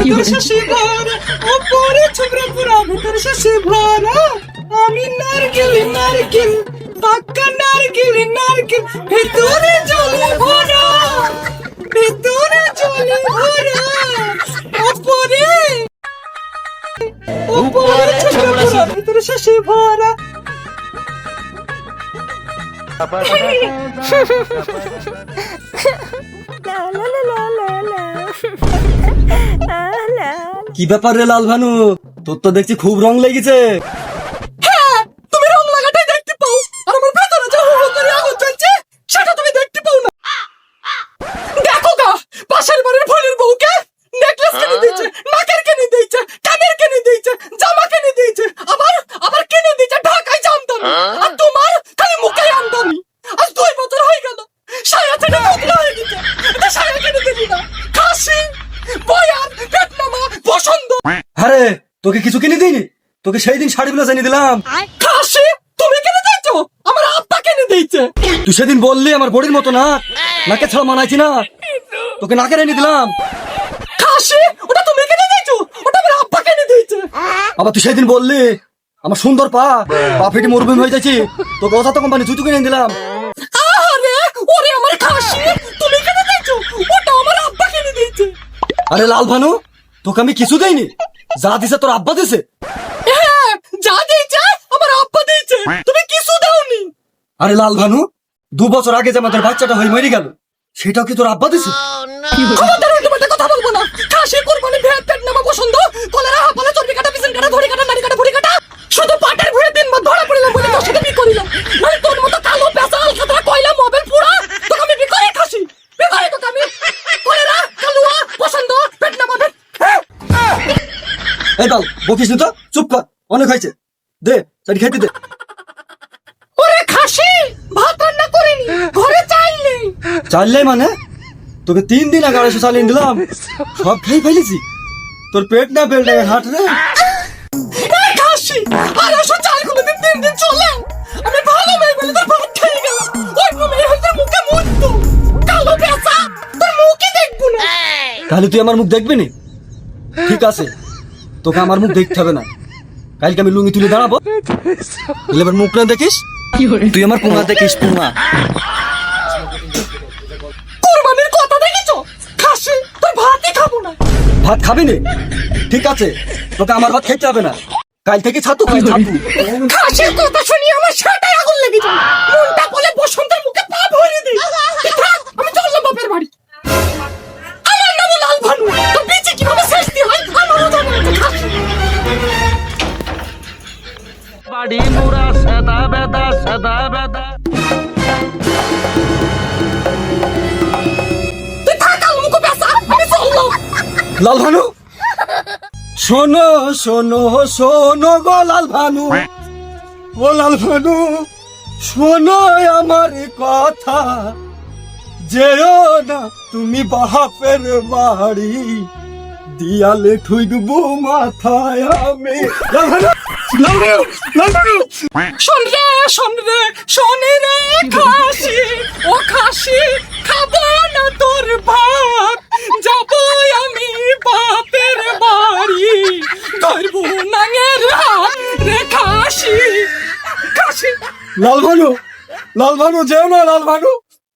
ভেতর শাসি ভরা ওপরে ছোবরা পুরা ভেতর শাসি ভরা আমি নারকেল নারকেল পাক্কা নারকেল নারকেল ভেতরে জলে ভরা ভেতরে জলে ভরা। ওপরে ওপরে ছোবরা পুরা ভেতর শাসি ভরা কি ব্যাপার রে লাল ভানু? তোর তো দেখছি খুব রং লেগেছে। হ্যাঁ তুমি দেখতে সেটা তুমি দেখতে পাও না। দেখো গা পাশের বাড়ির ফলের বউকে নেকলেস কিনে দিয়েছে, নাকের কিনে দিয়েছে হ্যাঁ তোকে কিছু কিনে দিইনি? তোকে সেই দিন শাড়িগুলো জানিয়ে দিলাম। খাসি তুমি কিনে দিয়েছ? আমার আব্বা কিনে দিয়েছে। তুই সেদিন বললি আমার বডির মতো না। নাকে ছাড়া মানাইছি না। তোকে নাকে এনে দিলাম। খাসি ওটা তুমি কিনে দিয়েছ? ওটা আমার আব্বা কিনে দিয়েছে। আবার তুই সেদিন বললি আমার সুন্দর পা পা ফেটে মরুভূমি হয়ে যাচ্ছি তোকে অজাত কোম্পানি জুতো কিনে দিলাম। আরে ওরে আমার খাসি তুমি কিনে দিয়েছ? ওটা আমার আব্বা কিনে দিয়েছে। আরে লাল ভানু তোকে আমি কিছু দেইনি। যা দিছে তোর আব্বা দিছে? হ্যাঁ যা দিয়েছে আমার আব্বা দিয়েছে। তুমি কিছু দাওনি। আরে লাল ভানু দু বছর আগে যে আমাদের বাচ্চাটা হয়ে মরে গেল সেটাও কি তোর আব্বা দিছে? কথা না খাসি কোরবানি ভেট পেট নামা পছন্দ কলেরা হাপালে চর্বি কাটা পিছন কাটা ধরে কাটা নারী কাটা ভুড়ি কাটা শুধু পাটের ভুড়ি দিন বাদ ধরা পড়িলাম বলে তোর সাথে বি করিলাম মানে তোর মতো কালো পেঁচা আলখাতরা কয়লা মোবাইল পুরা তোকে আমি বি করে খাসি বি করে তোকে আমি কলেরা কালুয়া পছন্দ পেট নামা ভেট এই বকিস তো? চুপ কর অনেক হয়েছে। দে চারি খাইতে দে। ওরে খাসি ভাত রান্না করিনি ঘরে চাল নেই। চাললে মানে? তোকে তিন দিন আগে আড়াইশো চালিয়ে দিলাম। সব খেয়ে ফেলেছি। তোর পেট না পেট না হাট রে। খাসি আসো চালগুলো দিন তিন দিন চলে। আমি ভালো মেয়ে বলে তোর ভাত খেয়ে গেলাম। মেয়ে হয়তো মুখে মুড়তো কালো পেঁচা তোর মুখে দেখব না। তাহলে তুই আমার মুখ দেখবি নি? ঠিক আছে তোকে আমার মুখ দেখতে হবে না। কালকে আমি লুঙ্গি তুলে দাঁড়াবো। এবার মুখ না দেখিস? তুই আমার পুঙা দেখিস কুরবানির কথা দেখেছ? খাসি তোর ভাতই খাব না। ভাত খাবি নি? ঠিক আছে তোকে আমার ভাত খেতে হবে না। কাল থেকে ছাতু খাই ছাতু। খাসির কথা শুনি আমার সেটাই আগুন লেগে যায় মনটা বলে বসন্তের বেদা বেদা লাল ভানু। শোনো শোনো শোনো গো লাল ভানু। ও লাল ভানু, শোনো আমার কথা। যেও না তুমি বাপের বাড়ি, দিয়ালে ঠুইকবো মাথায় আমি। লাল ভানু। লাল ভানু লাল। শোন রে শোন রে শোন রে খাসি। ও খাসি খাব না তোর ভাত। যাব আমি বাপের বাড়ি। ধরবো নাঙের হাত রে খাসি। খাসি। লাল ভানু লাল ভানু যেও না লাল ভানু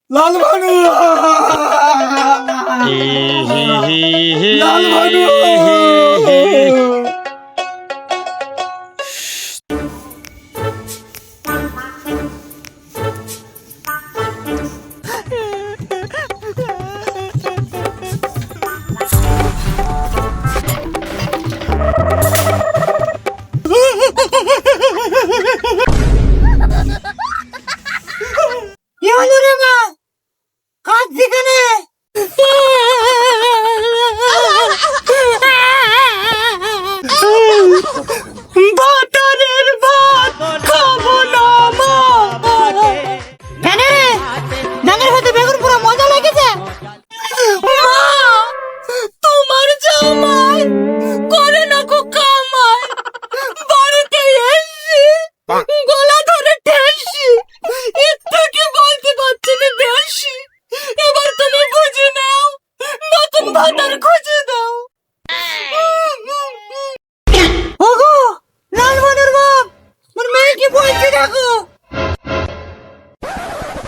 লাল ভানু লাল ভানু কাঁদছি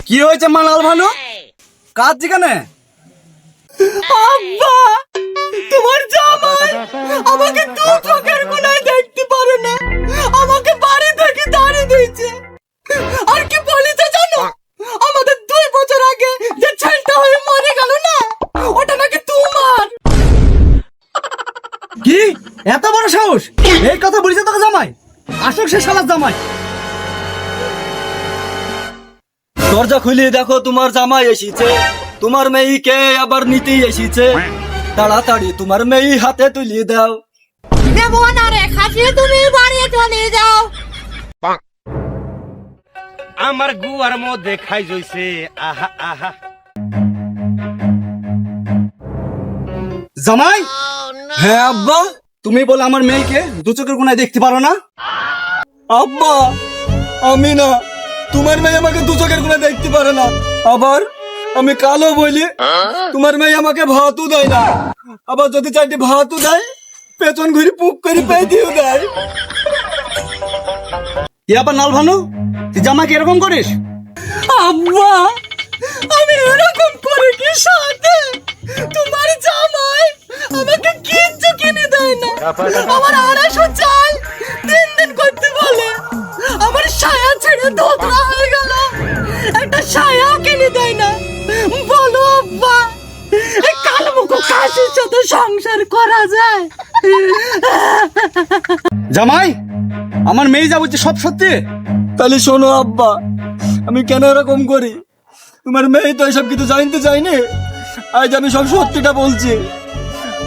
কি হয়েছে মালাল ভালো কাজ যেখানে আব্বা, তোমার জামাই আমাকে দু চোখের কোনায় দেখতে পারে না। আমাকে বাড়ি থেকে দাঁড়িয়ে দিয়েছে আর কি বলেছে জানো? আমাদের দরজা খুলে দেখো তোমার জামাই এসেছে। তোমার মেয়েকে আবার নিতেই এসেছে। তাড়াতাড়ি তোমার মেয়ে হাতে তুলিয়ে দাও। দেবো না রে খাসিয়ে তুমি বাড়ি চলে যাও। আমার গুয়ার মধ্যে খাই জইছে। আহা আহা। জামাই? হ্যাঁ আব্বা। তুমি বলে আমার মেয়েকে দু চোখের কোনায় দেখতে পারো না? আব্বা আমি না তোমার মেয়ে আমাকে দু চোখের কোনায় দেখতে পারে না। আবার আমি কালো বলি, তোমার মেয়ে আমাকে ভাতও দেয় না। আবার যদি চারটি ভাতও দেয়, পেছন ঘুরি পুক করে পেয়ে দিও দেয়। ই আবার নাল ভানু, তুই জামাকে এরকম করিস? আব্বা আমি এরকম করে কি সাথে তোমার জামাই আমাকে কিচ্ছু কিনে দেয় না। আমার আড়াইশো চাল ছেড়ে হয়ে গেল। একটা সায়াও কিনে দেয় না। বলো আব্বা কালমুখো কাশির সাথে সংসার করা যায়? জামাই আমার মেয়ে যা বলছে সব সত্যি? তাহলে শোনো আব্বা আমি কেন এরকম করি? তোমার মেয়ে তো এসব কিছু জানতে চাইনি আজ আমি সব সত্যিটা বলছি।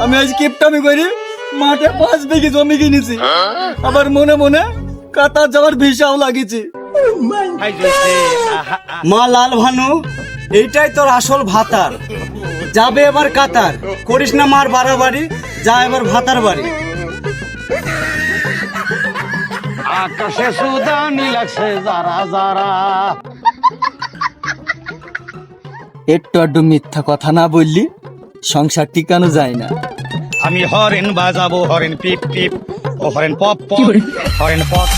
আমি আজ কিপটামি করি মাঠে পাঁচ বিঘি জমি কিনেছি। আবার মনে মনে কাতার যাওয়ার ভিসাও লাগিয়েছি। মা লাল ভানু এইটাই তোর আসল ভাতার। যাবে এবার কাতার। করিস না মার বাড়াবাড়ি যা এবার ভাতার বাড়ি। আকাশে সুদানি লাগছে যারা যারা। একটু আড্ডু মিথ্যা কথা না বললি সংসার টিকানো যায় না। আমি হরেন বাজাবো হরেন পিপ পিপ ও horn pop pop horn pop.